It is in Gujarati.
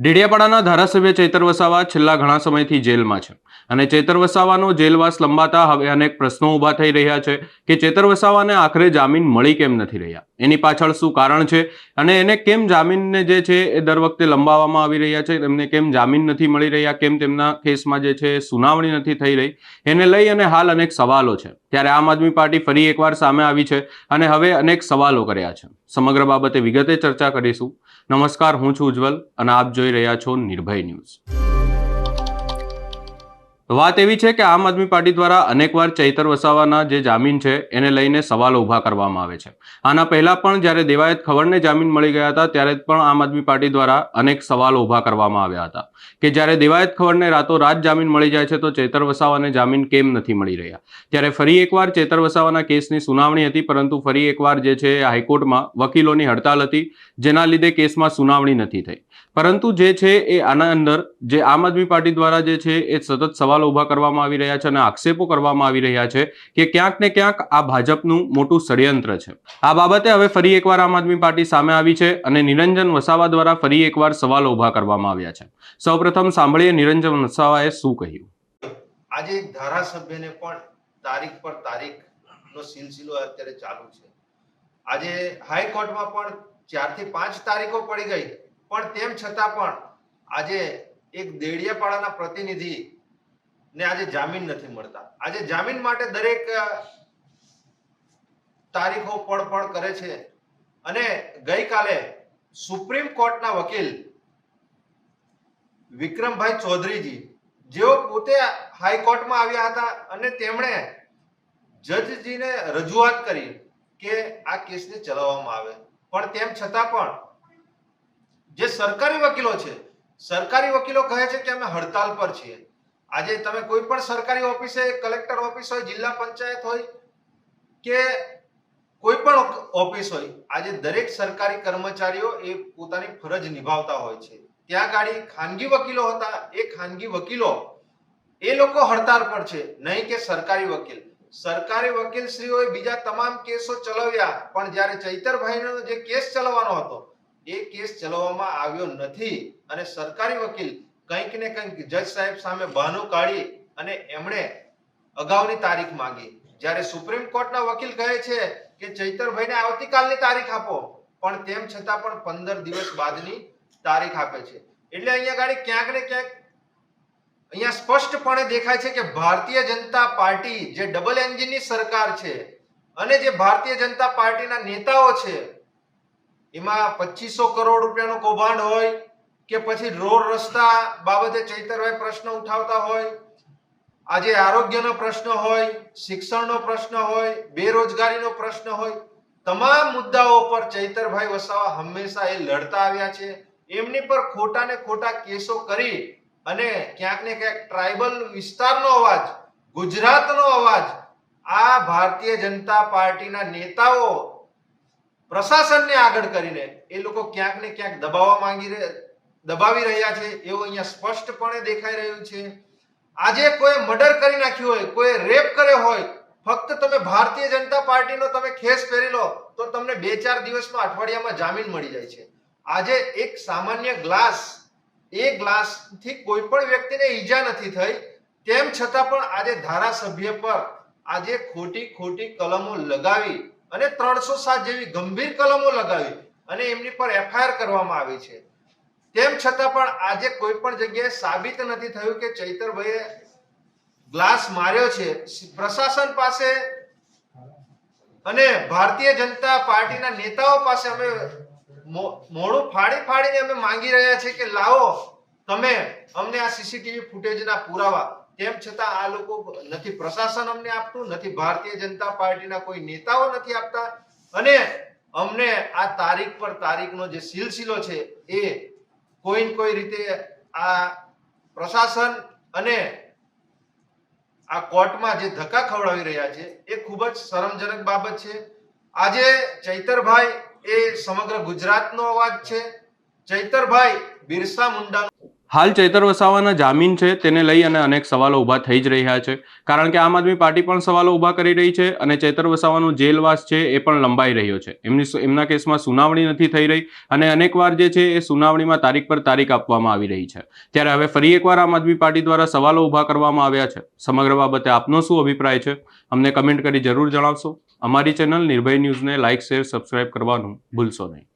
ડેડિયાપાડાના ધારાસભ્ય ચૈતર વસાવા છેલ્લા ઘણા સમયથી જેલમાં છે. અને ચૈતર વસાવાનો જેલવાસ લંબાતા હવે અનેક પ્રશ્નો ઊભા થઈ રહ્યા છે કે ચેતર વસાવાને આખરે જામીન મળી કેમ નથી રહ્યા? એની પાછળ શું કારણ છે? અને એને કેમ જામીનને જે છે એ દર વખતે લંબાવવામાં આવી રહ્યા છે? તેમને કેમ જામીન નથી મળી રહ્યા? કેમ તેમના કેસમાં જે છે સુનાવણી નથી થઈ રહી? એને લઈ અને હાલ અનેક સવાલો છે. ત્યારે આમ આદમી પાર્ટી ફરી એકવાર સામે આવી છે અને હવે અનેક સવાલો કર્યા છે. સમગ્ર બાબતે વિગતે ચર્ચા કરીશું. નમસ્કાર હું છું ઉજ્જવલ અને આપ જોઈ રહ્યા છો નિર્ભય ન્યૂઝ. વાત એવી છે કે આમ આદમી પાર્ટી દ્વારા અનેકવાર ચૈતર વસાવાના જે જામીન છે, એને લઈને સવાલો ઊભા કરવામાં આવે છે. આના પહેલા પણ જ્યારે દેવાયત ખવડને જામીન મળી ગયા હતા, ત્યારે પણ આમ આદમી પાર્ટી દ્વારા અનેક સવાલો ઊભા કરવામાં આવ્યા હતા. કે જ્યારે દેવાયત ખવડને રાતોરાત જામીન મળી જાય છે, તો ચૈતર વસાવાને જામીન કેમ નથી મળી રહ્યા? ત્યારે ફરી એકવાર ચૈતર વસાવાના કેસની સુનાવણી હતી, પરંતુ ફરી એકવાર જે છે હાઈકોર્ટમાં વકીલોની હડતાલ હતી, જેના લીધે કેસમાં સુનાવણી નથી થઈ. પરંતુ જે છે એ આના અંદર જે આમ આદમી પાર્ટી દ્વારા જે છે એ સતત સવાલો ઊભા કરવામાં આવી રહ્યા છે અને આક્ષેપો કરવામાં આવી રહ્યા છે કે ક્યાંક ને ક્યાંક આ ભાજપનું મોટું ષડયંત્ર છે. આ બાબતે હવે ફરી એકવાર આમ આદમી પાર્ટી સામે આવી છે અને નિરંજન વસાવા દ્વારા ફરી એકવાર સવાલો ઊભા કરવામાં આવ્યા છે. સૌપ્રથમ સાંભળીએ નિરંજન વસાવાએ શું કહ્યું? આજે ધારાસભ્યને પણ તારીખ પર તારીખનો સિલસિલો અત્યારે ચાલુ છે. આજે હાઈકોર્ટમાં પણ ચારથી પાંચ તારીખો પડી ગઈ. પણ તેમ છતાં પણ આજે એક દેડિયાપાડાના પ્રતિનિધિ ને આજે જામીન નથી મળતા. આજે જામીન માટે દરેક તારીખો પડપડ કરે છે. અને ગઈકાલે સુપ્રીમ કોર્ટના વકીલ વિક્રમભાઈ ચૌધરીજી, જેઓ પોતે હાઈકોર્ટમાં આવ્યા હતા અને તેમણે જજજીને રજૂઆત કરી કે આ કેસને ચલાવવામાં આવે. પણ તેમ છતાં પણ જે સરકારી વકીલો છે, સરકારી વકીલો કહે છે કે અમે હડતાલ પર છીએ. આજે તમે કોઈ પણ સરકારી ઓફિસે, કલેક્ટર ઓફિસ હોય, જિલ્લા પંચાયત હોય કે કોઈ પણ ઓફિસ હોય, આજે દરેક સરકારી કર્મચારીઓ એ પોતાની ફરજ નિભાવતા હોય છે. ત્યાં ગાડી ખાનગી વકીલો હતા, એ ખાનગી વકીલો, એ લોકો હડતાળ પર છે, નહીં કે સરકારી વકીલ. સરકારી વકીલશ્રીઓએ બીજા તમામ કેસો ચલાવ્યા, પણ જ્યારે ચૈતરભાઈનો જે કેસ ચલાવવાનો હતો, એ કેસ ચલાવવામાં આવ્યો નથી. અને સરકારી વકીલ કંઈક ને કંઈક જજ સાહેબ સામે બહાનું કાઢી અને એમણે અગાઉની તારીખ માંગી. જ્યારે સુપ્રીમ કોર્ટના વકીલ કહે છે કે ચૈતરભાઈને આવતીકાલની તારીખ આપો, પણ તેમ છતાં પણ પંદર દિવસ બાદની તારીખ આપે છે. એટલે અહીંયા ગાડી ક્યાંક ને ક્યાંક અહીંયા સ્પષ્ટપણે દેખાય છે કે ભારતીય જનતા પાર્ટી જે ડબલ એન્જિનની સરકાર છે અને જે ભારતીય જનતા પાર્ટીના નેતાઓ છે, એમાં પચીસો કરોડ રૂપિયાનું કૌભાંડ હોય કે પછી રોડ રસ્તા બાબતે ચૈતરભાઈ પ્રશ્ન ઉઠાવતા હોય, આજે આરોગ્યનો પ્રશ્ન હોય, શિક્ષણનો પ્રશ્ન હોય, બેરોજગારીનો પ્રશ્ન હોય, તમામ મુદ્દાઓ પર ચૈતરભાઈ વસાવા હંમેશા એ લડતા આવ્યા છે. એમની પર ખોટા ને ખોટા કેસો કરી અને ક્યાંક ને ક્યાંક ટ્રાઇબલ વિસ્તારનો અવાજ, ગુજરાતનો અવાજ, આ ભારતીય જનતા પાર્ટીના નેતાઓ પ્રશાસનને આગળ કરીને એ લોકો ક્યાંક ને ક્યાંક દબાવવા માંગી રહે દબાવી રહ્યા છે, એવું અહીંયા સ્પષ્ટપણે દેખાઈ રહ્યું છે. આજે કોઈ મર્ડર કરી નાખ્યું હોય, કોઈ રેપ કર્યો હોય, ફક્ત તમે ભારતીય જનતા પાર્ટીનો તમે ખેસ પહેરી લો, તો તમને બે ચાર દિવસમાં અઠવાડિયામાં જામીન મળી જાય છે. આજે એક સામાન્ય ગ્લાસ, એ ગ્લાસથી કોઈ પણ વ્યક્તિને ઈજા નથી થઈ, તેમ છતાં પણ આજે ધારાસભ્ય પર આજે ખોટી ખોટી કલમો લગાવી અને ત્રણસો સાત જેવી ગંભીર કલમો લગાવી અને એમની પર એફઆઈઆર કરવામાં આવી છે. તેમ છતાં પણ આજે કોઈ પણ જગ્યાએ સાબિત નથી થયું કે ચૈતરભાઈએ ગ્લાસ માર્યો છે. પ્રશાસન પાસે અને ભારતીય જનતા પાર્ટીના નેતાઓ પાસે અમે મો- મોઢું ફાડી ફાડીને અમે માંગી રહ્યા છે કે લાવો, તમે અમને આ સીસીટીવી ફૂટેજના પુરાવા. તેમ છતાં આ લોકો નથી, પ્રશાસન અમને આપતું, નથી, ભારતીય જનતા પાર્ટીના કોઈ નેતાઓ નથી આપતા. અને અમને આ તારીખ પર તારીખનો જે સિલસિલો છે એ કોઈ ને કોઈ રીતે આ પ્રશાસન અને આ કોર્ટમાં જે ધક્કા ખવડાવી રહ્યા છે, એ ખૂબ જ શરમજનક બાબત છે. આજે ચૈતરભાઈ એ સમગ્ર ગુજરાતનો અવાજ છે. ચૈતરભાઈ બિરસા મુંડાનો હાલ ચૈતર વસાવાના જામીન છે, તેને લઈ અને અનેક સવાલો ઊભા થઈ જ રહ્યા છે. કારણ કે આમ આદમી પાર્ટી પણ સવાલો ઊભા કરી રહી છે અને ચૈતર વસાવાનો જેલવાસ છે એ પણ લંબાઈ રહ્યો છે. એમની એમના કેસમાં સુનાવણી નથી થઈ રહી અને અનેકવાર જે છે એ સુનાવણીમાં તારીખ પર તારીખ આપવામાં આવી રહી છે. ત્યારે હવે ફરી એકવાર આમ આદમી પાર્ટી દ્વારા સવાલો ઊભા કરવામાં આવ્યા છે. સમગ્ર બાબતે આપનો શું અભિપ્રાય છે? અમને કમેન્ટ કરી જરૂર જણાવશો. અમારી ચેનલ નિર્ભય ન્યૂઝને લાઇક, શેર, સબસ્ક્રાઇબ કરવાનું ભૂલશો નહીં.